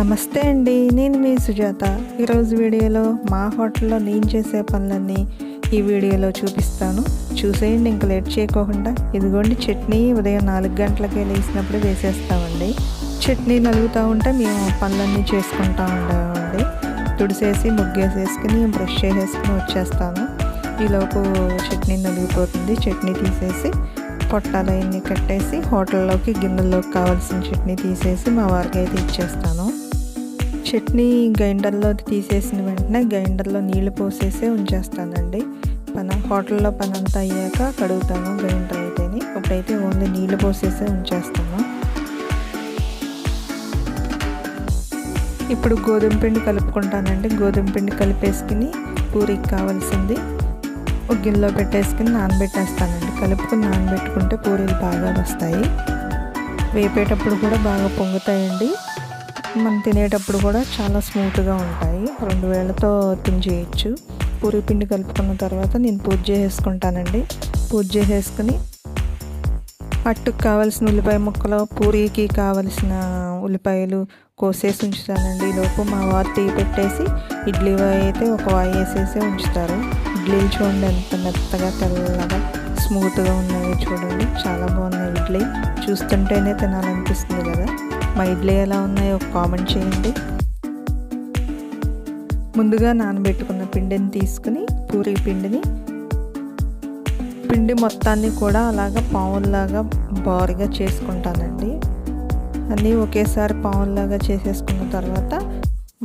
నమస్తే అండి నేను మీ సుజాత. ఈరోజు వీడియోలో మా హోటల్లో నేను చేసే పనులన్నీ ఈ వీడియోలో చూపిస్తాను. చూసేయండి ఇంక లేట్ చేయకోకుండా. ఇదిగోండి చట్నీ ఉదయం నాలుగు గంటలకే లేచినప్పుడు వేసేస్తామండి. చట్నీ నలుగుతూ ఉంటే మేము పనులన్నీ చేసుకుంటా ఉండమండి తుడిసేసి ముగ్గేసేసుకుని బ్రష్ చేసేసుకుని వచ్చేస్తాను. ఈలోపు చట్నీ నలిగిపోతుంది. చట్నీ తీసేసి పొట్టాలు అవన్నీ కట్టేసి హోటల్లోకి గిన్నెల్లోకి కావాల్సిన చట్నీ తీసేసి మా వారికి అయితే ఇచ్చేస్తాను. చట్నీ గ్రైండర్లో తీసేసిన వెంటనే గ్రైండర్లో నీళ్ళు పోసేసి ఉంచేస్తానండి. పన హోటల్లో పని అంతా అయ్యాక కడుగుతాను గ్రైండర్ అయితేని. ఇప్పుడైతే ఓన్లీ నీళ్ళు పోసేసే ఉంచేస్తాను. ఇప్పుడు గోధుమ పిండి కలుపుకుంటానండి. గోధుమ పిండి కలిపేసుకుని పూరికి కావాల్సింది ఒక గిన్నెలో పెట్టేసుకుని నానబెట్టేస్తానండి. కలుపుకుని నానబెట్టుకుంటే పూరీలు బాగా వస్తాయి. వేపేటప్పుడు కూడా బాగా పొంగుతాయండి. మనం తినేటప్పుడు కూడా చాలా స్మూత్గా ఉంటాయి. రెండు వేలతో తినిచేయచ్చు పూరి పిండి కలుపుకున్న తర్వాత నేను పూజ చేసేసుకుంటానండి. పూజ చేసేసుకుని అట్టుకు కావలసిన ఉల్లిపాయ ముక్కలు పూరీకి కావలసిన ఉల్లిపాయలు కోసేసి ఉంచుతానండి. లోపు మా వారు టీ పెట్టేసి ఇడ్లీ వాయి అయితే ఒక వాయి వేసేసి ఉంచుతారు. ఇడ్లీలు చూడండి ఎంత మెత్తగా తెల్లగా స్మూత్గా ఉన్నాయి చూడండి. చాలా బాగున్నాయి ఇడ్లీ. చూస్తుంటేనే తినాలనిపిస్తుంది కదా. మా ఇడ్లీ ఎలా ఉన్నాయో ఒక కామెంట్ చేయండి. ముందుగా నానబెట్టుకున్న పిండిని తీసుకుని పూరీ పిండిని. పిండి మొత్తాన్ని కూడా అలాగా పావుల్లాగా బారుగా చేసుకుంటానండి. అన్నీ ఒకేసారి పావుల్లాగా చేసేసుకున్న తర్వాత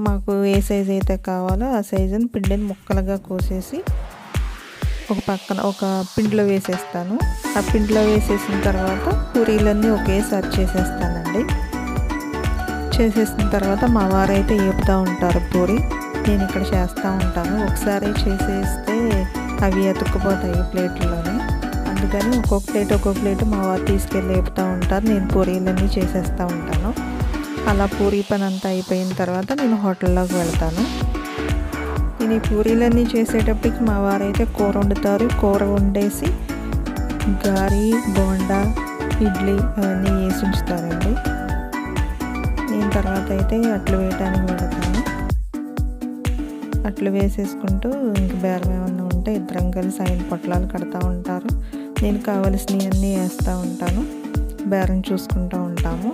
మాకు ఏ సైజు అయితే కావాలో ఆ సైజుని పిండిని ముక్కలుగా కోసేసి ఒక పక్కన ఒక పిండిలో వేసేస్తాను. ఆ పిండిలో వేసేసిన తర్వాత పూరీలన్నీ ఒకేసారి చేసేస్తానండి. చేసేసిన తర్వాత మా వారైతే ఏపుతూ ఉంటారు పూరి. నేను ఇక్కడ చేస్తూ ఉంటాను. ఒకసారి చేసేస్తే అవి అతుక్కుపోతాయి ప్లేట్లోనే అందుకని ఒక్కొక్క ప్లేట్ ఒక్కొక్క ప్లేట్ మా వారు తీసుకెళ్ళి లేపుతూ ఉంటారు. నేను పూరీలన్నీ చేసేస్తూ ఉంటాను. అలా పూరీ పని అంతా అయిపోయిన తర్వాత నేను హోటల్లోకి వెళ్తాను. నేను ఈ పూరీలన్నీ చేసేటప్పటికి మా వారైతే కూర వండుతారు. కూర వండేసి గారి బోండా ఇడ్లీ అవన్నీ వేసి ఉంచుతారండి. నేను తర్వాత అయితే అట్లు వేయటానికి పెడతాను అట్లు వేసేసుకుంటూ ఇంక బేరం ఏమన్నా ఉంటే ఇద్దరం కలిసి ఆయన పొట్లాలు కడతా ఉంటారు. నేను కావలసినవి అన్నీ వేస్తూ ఉంటాను. బేరం చూసుకుంటూ ఉంటాము.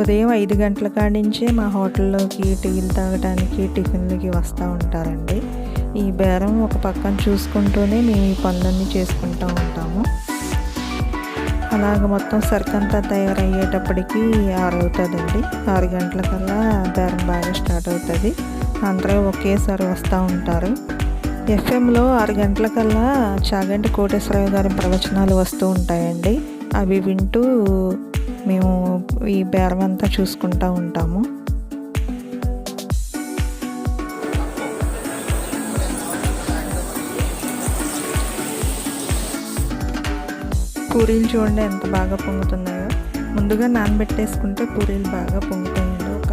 ఉదయం ఐదు గంటల కాడి నుంచే మా హోటల్లోకి టీలు తాగడానికి టిఫిన్లకి వస్తూ ఉంటారండి. ఈ బేరం ఒక పక్కన చూసుకుంటూనే మేము ఈ పనులన్నీ చేసుకుంటూ ఉంటాము. అలాగ మొత్తం సరికంతా తయారయ్యేటప్పటికి ఆరు అవుతుందండి ఆరు గంటలకల్లా బేరం బాగా స్టార్ట్ అవుతుంది. అందరూ ఒకేసారి వస్తూ ఉంటారు. ఎఫ్ఎంలో ఆరు గంటలకల్లా చాగంటి కోటేశ్వరరావు గారి ప్రవచనాలు వస్తూ ఉంటాయండి. అవి వింటూ మేము ఈ బేరం అంతా చూసుకుంటూ ఉంటాము. పూరీలు చూడండి ఎంత బాగా పొంగుతున్నాయో. ముందుగా నానబెట్టేసుకుంటే పూరీలు బాగా పొంగుతాయండి. ఒక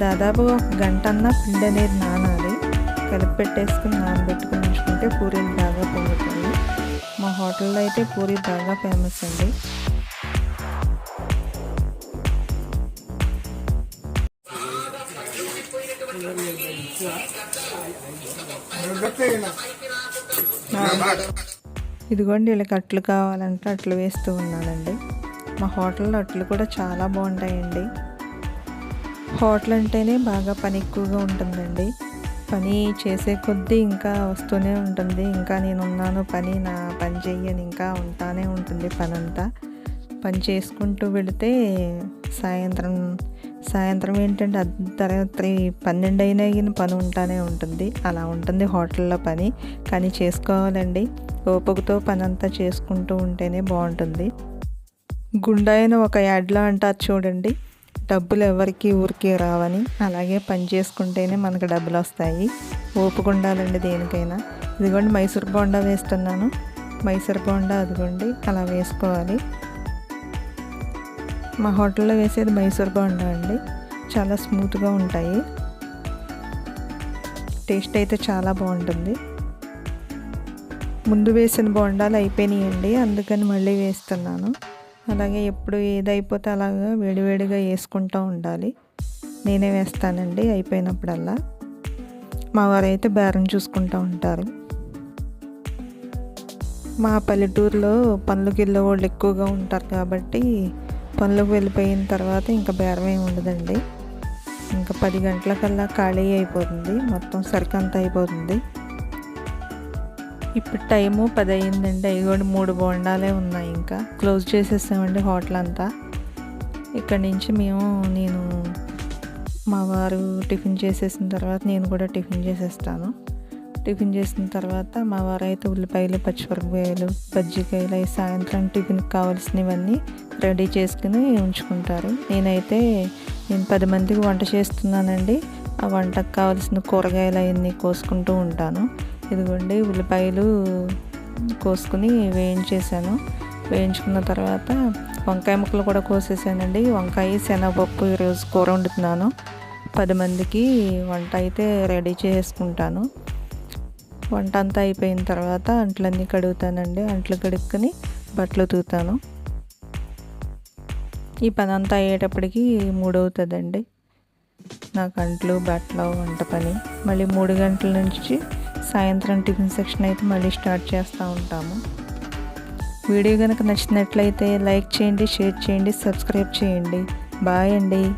దాదాపు ఒక గంట అన్నా పిండి అనేది నానాలి. కలిపి పెట్టేసుకుని నానబెట్టుకుని ఉంచుకుంటే పూరీలు బాగా పొంగుతాయి. మా హోటల్లో అయితే పూరి బాగా ఫేమస్ అండి. ఇదిగోండి వీళ్ళకి అట్లు కావాలంటే అట్లు వేస్తూ ఉన్నానండి మా హోటల్లో అట్లు కూడా చాలా బాగుంటాయండి. హోటల్ అంటేనే బాగా పని ఎక్కువగా ఉంటుందండి. పని చేసే కొద్దీ ఇంకా వస్తూనే ఉంటుంది. ఇంకా నేను ఉన్నాను పని నా పని చెయ్యని ఇంకా ఉంటానే ఉంటుంది పని అంతా పని చేసుకుంటూ వెళితే సాయంత్రం సాయంత్రం ఏంటంటే అర్ధరాత్రి పన్నెండు అయినా కానీ పని ఉంటానే ఉంటుంది. అలా ఉంటుంది హోటల్లో పని. కానీ చేసుకోవాలండి. ఓపికతో పని అంతా చేసుకుంటూ ఉంటేనే బాగుంటుంది. గుండాయిన ఒక యాడ్లో అంటారు చూడండి. డబ్బులు ఎవరికి ఊరికి రావని. అలాగే పని చేసుకుంటేనే మనకు డబ్బులు వస్తాయి. ఓపిక ఉండాలండి దేనికైనా. ఇదిగోండి మైసూర్ బోండా వేస్తున్నాను. మైసూర్ బోండా అదిగోండి. అలా వేసుకోవాలి. మా హోటల్లో వేసేది మైసూర్ బోండా అండి చాలా స్మూత్గా ఉంటాయి. టేస్ట్ అయితే చాలా బాగుంటుంది. ముందు వేసిన బోండాలు అయిపోయినాయండి. అందుకని మళ్ళీ వేస్తున్నాను. అలాగే ఎప్పుడు ఏదైపోతే అలాగా వేడివేడిగా వేసుకుంటూ ఉండాలి. నేనే వేస్తానండి అయిపోయినప్పుడల్లా. మా వారైతే బేరం చూసుకుంటూ ఉంటారు. మా పల్లెటూరులో పనులు గిల్ల వాళ్ళు ఎక్కువగా ఉంటారు కాబట్టి పనులకు వెళ్ళిపోయిన తర్వాత ఇంకా బేరం ఏమి ఉండదండి. ఇంకా పది గంటలకల్లా ఖాళీ అయిపోతుంది. మొత్తం సరికంతా అయిపోతుంది. ఇప్పుడు టైము పది అయిందండి. అవి కూడా మూడు బోండాలే ఉన్నాయి ఇంకా. క్లోజ్ చేసేసామండి హోటల్ అంతా. ఇక్కడి నుంచి మేము నేను మా వారు టిఫిన్ చేసేసిన తర్వాత నేను కూడా టిఫిన్ చేసేస్తాను. టిఫిన్ చేసిన తర్వాత మా వారు అయితే ఉల్లిపాయలు పచ్చిమిరపకాయలు బజ్జికాయలు అవి సాయంత్రం టిఫిన్కి కావాల్సినవన్నీ రెడీ చేసుకుని ఉంచుకుంటారు. నేనైతే నేను పది మందికి వంట చేస్తున్నానండి. ఆ వంటకు కావాల్సిన కూరగాయలు అవన్నీ కోసుకుంటూ ఉంటాను. ఇదిగోండి ఉల్లిపాయలు కోసుకుని వేయించేసాను వేయించుకున్న తర్వాత వంకాయ ముక్కలు కూడా కోసేసానండి. వంకాయ శనగపప్పు ఈరోజు కూర వండుతున్నాను. పది మందికి వంట అయితే రెడీ చేసుకుంటాను. వంట అంతా అయిపోయిన తర్వాత అంట్లన్నీ కడుగుతానండి. అంట్లు కడుక్కొని బట్టలు తూతాను. ఈ పని అంతా అయ్యేటప్పటికి మూడవుతుందండి. నాకు అంట్లు బట్టలు వంట పని. మళ్ళీ మూడు గంటల నుంచి సాయంత్రం టిఫిన్ సెక్షన్ అయితే మళ్ళీ స్టార్ట్ చేస్తూ ఉంటాము. వీడియో కనుక నచ్చినట్లయితే లైక్ చేయండి షేర్ చేయండి సబ్స్క్రైబ్ చేయండి. బాయ్ అండి.